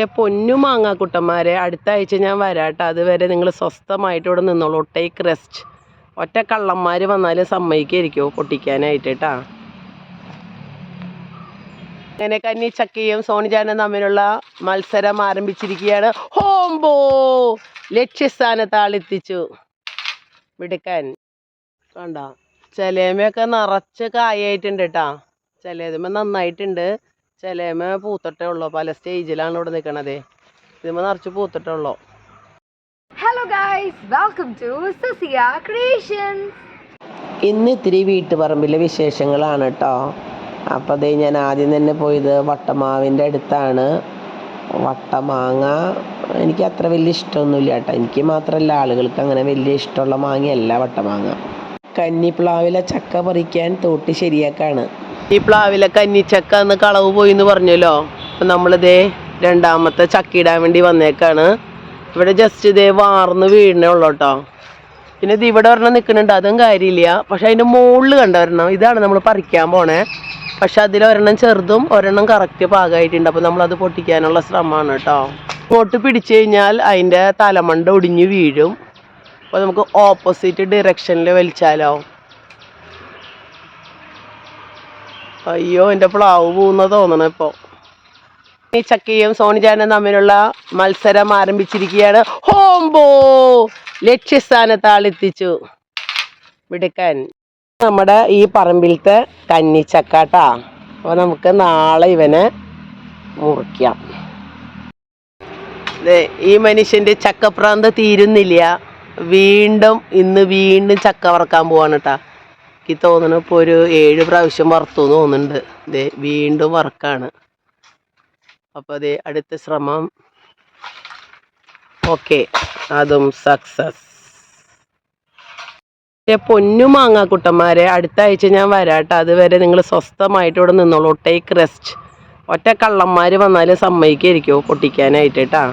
ഏ, പൊന്നു മാങ്ങാക്കുട്ടന്മാരെ അടുത്ത ആഴ്ച ഞാൻ വരാട്ടോ. അതുവരെ നിങ്ങൾ സ്വസ്ഥമായിട്ട് ഇവിടെ നിന്നോളൂ. ടേക്ക് റെസ്റ്റ് ഒറ്റ കള്ളന്മാർ വന്നാലും സമ്മതിക്കായിരിക്കുമോ പൊട്ടിക്കാനായിട്ട്. കേട്ടാ അങ്ങനെ കന്നി ചക്കയും സോണിജാനും തമ്മിലുള്ള മത്സരം ആരംഭിച്ചിരിക്കുകയാണ്. ഹോംബോ! ലക്ഷ്യസ്ഥാനത്ത് ആളെത്തിച്ചു വിടുക്കാൻ കണ്ട? ചിലമയൊക്കെ നിറച്ച് കായായിട്ടുണ്ട് കേട്ടാ ചിലതുമ്പോൾ നന്നായിട്ടുണ്ട്. ചിലേമ പൂത്തിട്ടേ ഉള്ളൂ. പല സ്റ്റേജിലാണ് ഇവിടെ നിൽക്കണത് ഇതുമ്മ നിറച്ച് പൂത്തിട്ടേ ഉള്ളൂ. Hello guys welcome to Sasiya creations ഇന്ന് ഇത്തിരി വീട്ടുപറമ്പിലെ വിശേഷങ്ങളാണ് കേട്ടോ അപ്പോൾ അതേ ഞാൻ ആദ്യം തന്നെ പോയത് വട്ടമാവിന്റെ അടുത്താണ്. വട്ടമാങ്ങ എനിക്ക് അത്ര വലിയ ഇഷ്ടമൊന്നുമില്ല കേട്ടോ എനിക്ക് മാത്രമല്ല ആളുകൾക്ക് അങ്ങനെ വലിയ ഇഷ്ടമുള്ള മാങ്ങയല്ല വട്ടമാങ്ങ. കന്നിപ്ലാവിലെ ചക്ക പറിക്കാൻ തോട്ടി ശരിയാക്കാണ്. ഈ പ്ലാവിലെ കന്നിച്ചക്ക എന്ന് കളവ് പോയി എന്ന് പറഞ്ഞല്ലോ. അപ്പം നമ്മളിതേ രണ്ടാമത്തെ ചക്ക ഇടാൻ വേണ്ടി വന്നേക്കാണ്. ഇവിടെ ജസ്റ്റ് ഇതേ വാർന്ന് വീഴണേ ഉള്ളൂ കേട്ടോ പിന്നെ ഇത് ഇവിടെ ഒരെണ്ണം നിൽക്കുന്നുണ്ട് അതും കാര്യമില്ല. പക്ഷെ അതിന്റെ മുകളിൽ കണ്ട ഒരെണ്ണം? ഇതാണ് നമ്മൾ പറിക്കാൻ പോണേ. പക്ഷെ അതിൽ ഒരെണ്ണം ചെറുതും ഒരെണ്ണം കറക്റ്റ് പാകമായിട്ടുണ്ട്. അപ്പോൾ നമ്മളത് പൊട്ടിക്കാനുള്ള ശ്രമമാണ് കേട്ടോ ഇങ്ങോട്ട് പിടിച്ചു കഴിഞ്ഞാൽ അതിന്റെ തലമണ്ട ഒടിഞ്ഞ് വീഴും. അപ്പോൾ നമുക്ക് ഓപ്പോസിറ്റ് ഡിറക്ഷനിൽ വലിച്ചാലോ. അയ്യോ എന്റെ പ്ലാവ് പോകുന്ന തോന്നണം ഇപ്പോൾ ഈ ചക്കയും സോണിജാനും തമ്മിലുള്ള മത്സരം ആരംഭിച്ചിരിക്കുകയാണ്. ഹോംബോ ലക്ഷ്യസ്ഥാനത്ത് ആളെത്തിച്ചു മിടുക്കൻ. നമ്മുടെ ഈ പറമ്പിലത്തെ കന്നിച്ചക്കാട്ടാ. അപ്പോൾ നമുക്ക് നാളെ ഇവനെ മുറിക്കാം. ഈ മനുഷ്യന്റെ ചക്കപ്രാന്ത് തീരുന്നില്ല. വീണ്ടും ഇന്ന് വീണ്ടും ചക്ക വറക്കാൻ പോവാണ് കേട്ടാ എനിക്ക് തോന്നുന്നു ഒരു ഏഴ് പ്രാവശ്യം വറുത്തു തോന്നുന്നുണ്ട്. ദേ വീണ്ടും വറക്കാണ്. അപ്പോൾ അതെ അടുത്ത ശ്രമം. ഓക്കെ അതും സക്സസ് പൊന്നു മാങ്ങാക്കുട്ടന്മാരെ അടുത്ത ആഴ്ച ഞാൻ വരാട്ടോ. അതുവരെ നിങ്ങൾ സ്വസ്ഥമായിട്ട് ഇവിടെ നിന്നോളൂ. ടേക്ക് റെസ്റ്റ് ഒറ്റ കള്ളന്മാർ വന്നാലും സമ്മതിക്കായിരിക്കുമോ പൊട്ടിക്കാനായിട്ട്? കേട്ടാ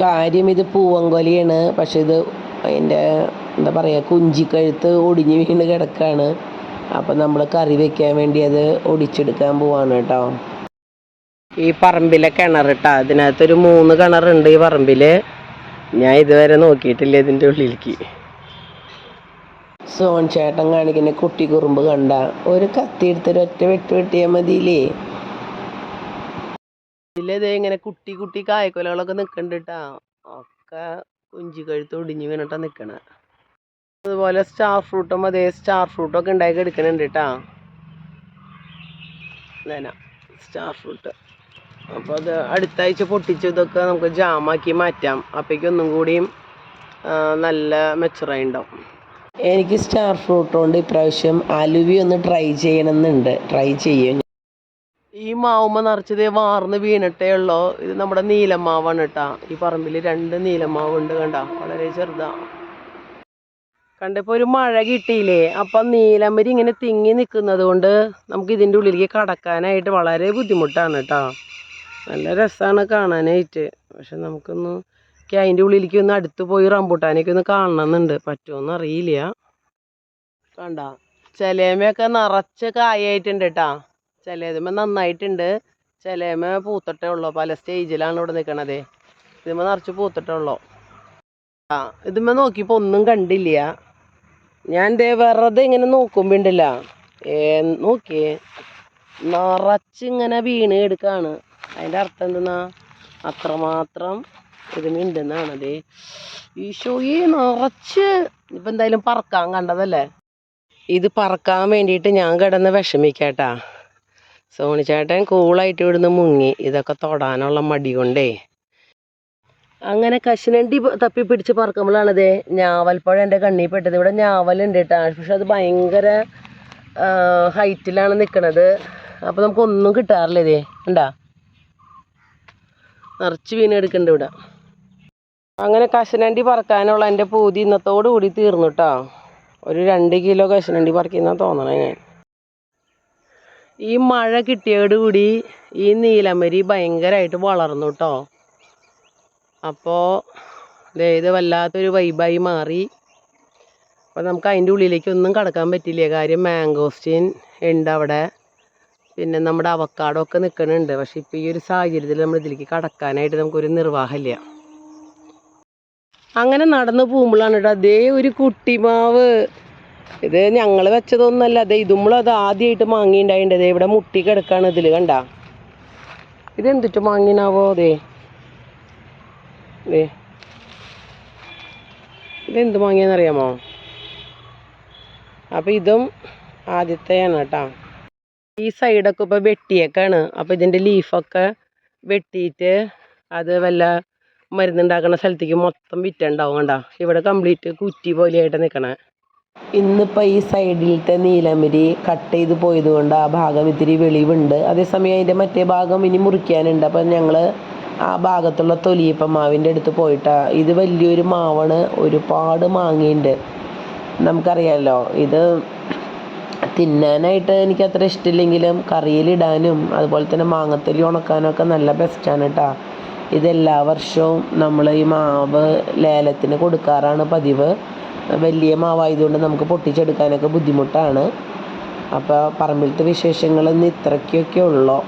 കാര്യം ഇത് പൂവങ്കൊലിയാണ് പക്ഷെ ഇത് അതിന്റെ എന്താ പറയുക കുഞ്ചിക്കഴുത്ത് ഒടിഞ്ഞ് വീണ് കിടക്കാണ്. അപ്പം നമ്മൾ കറി വെക്കാൻ വേണ്ടി അത് ഒടിച്ചെടുക്കാൻ പോവാണ് കേട്ടോ. ഈ പറമ്പിലെ കിണർ കേട്ടോ. അതിനകത്തൊരു മൂന്ന് കിണറുണ്ട് ഈ പറമ്പിൽ. ഞാൻ ഇതുവരെ നോക്കിയിട്ടില്ല ഇതിന്റെ ഉള്ളിലേക്ക്. സോൺ ചേട്ടൻ കാണിക്കുന്ന കുട്ടി കുറുമ്പ് കണ്ട. ഒരു കത്തി എടുത്തൊരു ഒറ്റ വെട്ട് വെട്ടിയാൽ മതിയില്ലേ? ഇതിലേതേ ഇങ്ങനെ കുട്ടി കുട്ടി കായ്ക്കൊലകളൊക്കെ നിൽക്കണ്ട് കേട്ടാ. ഒക്കെ കുഞ്ചി കഴുത്ത് ഒടിഞ്ഞ് വീണിട്ടാ നിൽക്കണേ അതുപോലെ സ്റ്റാർ ഫ്രൂട്ടും അതേ സ്റ്റാർ ഫ്രൂട്ടൊക്കെ ഉണ്ടാക്കി എടുക്കണുണ്ട് കേട്ടാ സ്റ്റാർ ഫ്രൂട്ട് അപ്പോൾ അത് അടുത്ത ആഴ്ച പൊട്ടിച്ച് ഇതൊക്കെ നമുക്ക് ജാമാക്കി മാറ്റാം. അപ്പോഴേക്കും ഒന്നും കൂടിയും നല്ല മെച്ചറായി ഉണ്ടാവും. എനിക്ക് സ്റ്റാർ ഫ്രൂട്ട് കൊണ്ട് ഇപ്രാവശ്യം അലുവി ഒന്ന് ട്രൈ ചെയ്യണമെന്നുണ്ട്. ട്രൈ ചെയ്യും. മാവുമ്മ നിറച്ചത് വാർന്ന് വീണിട്ടേ ഉള്ളോ. ഇത് നമ്മുടെ നീലമാവാണ് കേട്ടാ. ഈ പറമ്പിൽ രണ്ട് നീലമാവുണ്ട് കണ്ട. വളരെ ചെറുതാ. കണ്ടപ്പോ ഒരു മഴ കിട്ടിയില്ലേ? അപ്പം നീലമരി ഇങ്ങനെ തിങ്ങി നിൽക്കുന്നത് കൊണ്ട് നമുക്ക് ഇതിന്റെ ഉള്ളിലേക്ക് കടക്കാനായിട്ട് വളരെ ബുദ്ധിമുട്ടാണ് കേട്ടോ. നല്ല രസമാണ് കാണാനായിട്ട്. പക്ഷെ നമുക്കൊന്ന് അതിന്റെ ഉള്ളിലേക്ക് ഒന്ന് അടുത്ത് പോയി റംബൂട്ടാനൊക്കെ ഒന്ന് കാണണമെന്നുണ്ട്. പറ്റുമോന്ന് അറിയില്ല. കണ്ട ചിലേമയൊക്കെ നിറച്ച് കായായിട്ടുണ്ട് കേട്ടാ. ചിലതുമ്മ നന്നായിട്ടുണ്ട്. ചിലേമ പൂത്തിട്ടേ ഉള്ളൂ. പല സ്റ്റേജിലാണ് ഇവിടെ നിൽക്കണത് ഇതുമ്മ നിറച്ച് പൂത്തിട്ടേ ഉള്ളൂ. ആ ഇതുമ്മ നോക്കിയപ്പോൾ ഒന്നും കണ്ടില്ല. ഞാൻ ദേ വെറുതെ ഇങ്ങനെ നോക്കുമ്പോൾ ഉണ്ടല്ല ഏ നോക്കിയേ. നിറച്ചിങ്ങനെ വീണ് എടുക്കാണ് അതിന്റെ അർത്ഥം എന്തെന്നാ? അത്രമാത്രം ഇതിനുണ്ടെന്നാണ് അതേ ഈ നിറച്ച് ഇപ്പം എന്തായാലും പറക്കാൻ കണ്ടതല്ലേ? ഇത് പറക്കാൻ വേണ്ടിയിട്ട് ഞാൻ കിടന്ന് വിഷമിക്കാട്ടാ. സോണിച്ചേട്ടൻ കൂളായിട്ട് ഇവിടുന്ന് മുങ്ങി. ഇതൊക്കെ തൊടാനുള്ള മടി കൊണ്ടേ. അങ്ങനെ കശുനണ്ടി തപ്പി പിടിച്ച് പറക്കുമ്പോഴാണിതേ ഞാവൽപ്പഴം എന്റെ കണ്ണിൽ പെട്ടത്. ഇവിടെ ഞാവലുണ്ട് കേട്ടോ പക്ഷെ അത് ഭയങ്കര ഹൈറ്റിലാണ് നിൽക്കണത് അപ്പോൾ നമുക്കൊന്നും കിട്ടാറില്ല ഇതേ. ഉണ്ടാ നിറച്ച് വീണ് എടുക്കുന്നുണ്ട് ഇവിടെ. അങ്ങനെ കശുനണ്ടി പറക്കാനുള്ള എന്റെ പൂതി ഇന്നത്തോടു കൂടി തീർന്നു കേട്ടോ ഒരു രണ്ട് കിലോ കശുനണ്ടി പറിക്കുന്ന തോന്നണേ ഞാൻ. ഈ മഴ കിട്ടിയോടുകൂടി ഈ നീലമരി ഭയങ്കരമായിട്ട് വളർന്നു കേട്ടോ അപ്പോൾ ഇത് വല്ലാത്തൊരു വൈബായി മാറി. അപ്പോൾ നമുക്ക് അതിന്റെ ഉള്ളിലേക്ക് ഒന്നും കടക്കാൻ പറ്റില്ല. കാര്യം മാംഗോസ്റ്റീൻ ഉണ്ട് അവിടെ. പിന്നെ നമ്മുടെ അവക്കാടോ ഒക്കെ നിൽക്കുന്നുണ്ട്. പക്ഷെ ഇപ്പോൾ ഈ ഒരു സാഹചര്യത്തിൽ നമ്മൾ ഇതിലേക്ക് കടക്കാനായിട്ട് നമുക്കൊരു നിർവാഹമില്ല. അങ്ങനെ നടന്നു പോകുമ്പോഴാണ് കേട്ടോ അതേ ഒരു കുട്ടിമാവ് ഇത് ഞങ്ങൾ വെച്ചതൊന്നുമല്ല. അതെ ഇതുമ്പോൾ അത് ആദ്യമായിട്ട് മാങ്ങിണ്ടായിട്ടുണ്ട് ദേ ഇവിടെ മുട്ടി കിടക്കാണ് ഇതിൽ കണ്ട? ഇതെന്തിട്ട് മാങ്ങിനാവോ അതെ ദേ. ഇതെന്ത് മാങ്ങിയെന്നറിയാമോ? അപ്പോൾ ഇതും ആദ്യത്തെയാണ് കേട്ടോ. ഈ സൈഡൊക്കെ ഇപ്പോൾ വെട്ടിയേക്കാണ്. അപ്പോൾ ഇതിന്റെ ലീഫൊക്കെ വെട്ടിയിട്ട് അത് വല്ല മരുന്നുണ്ടാക്കുന്ന സ്ഥലത്തേക്ക് മൊത്തം വിറ്റുണ്ടാവും കണ്ട. ഇവിടെ കംപ്ലീറ്റ് കുറ്റി പോലെയായിട്ട് നിൽക്കണേ ഇന്നിപ്പോൾ ഈ സൈഡിലത്തെ നീലമരി കട്ട് ചെയ്ത് പോയത് കൊണ്ട് ആ ഭാഗം ഇത്തിരി വെളിവുണ്ട്. അതേസമയം അതിന്റെ മറ്റേ ഭാഗം ഇനി മുറിക്കാനുണ്ട്. അപ്പം ഞങ്ങൾ ആ ഭാഗത്തുള്ള തൊലിയപ്പ മാവിന്റെ അടുത്ത് പോയിട്ടാ. ഇത് വലിയൊരു മാവാണ് ഒരുപാട് മാങ്ങയുണ്ട്. നമുക്കറിയാമല്ലോ ഇത് തിന്നാനായിട്ട് എനിക്ക് അത്ര ഇഷ്ടമില്ലെങ്കിലും കറിയിലിടാനും അതുപോലെ തന്നെ മാങ്ങത്തൊലി ഉണക്കാനും ഒക്കെ നല്ല ബെസ്റ്റാണ് കേട്ടോ ഇതെല്ലാ വർഷവും നമ്മൾ ഈ മാവ് ലേലത്തിന് കൊടുക്കാറാണ് പതിവ്. വലിയ മാവായതുകൊണ്ട് നമുക്ക് പൊട്ടിച്ചെടുക്കാനൊക്കെ ബുദ്ധിമുട്ടാണ്. അപ്പോൾ പറമ്പിലത്തെ വിശേഷങ്ങൾ ഇന്ന് ഇത്രയ്ക്കൊക്കെ ഉള്ളൂ.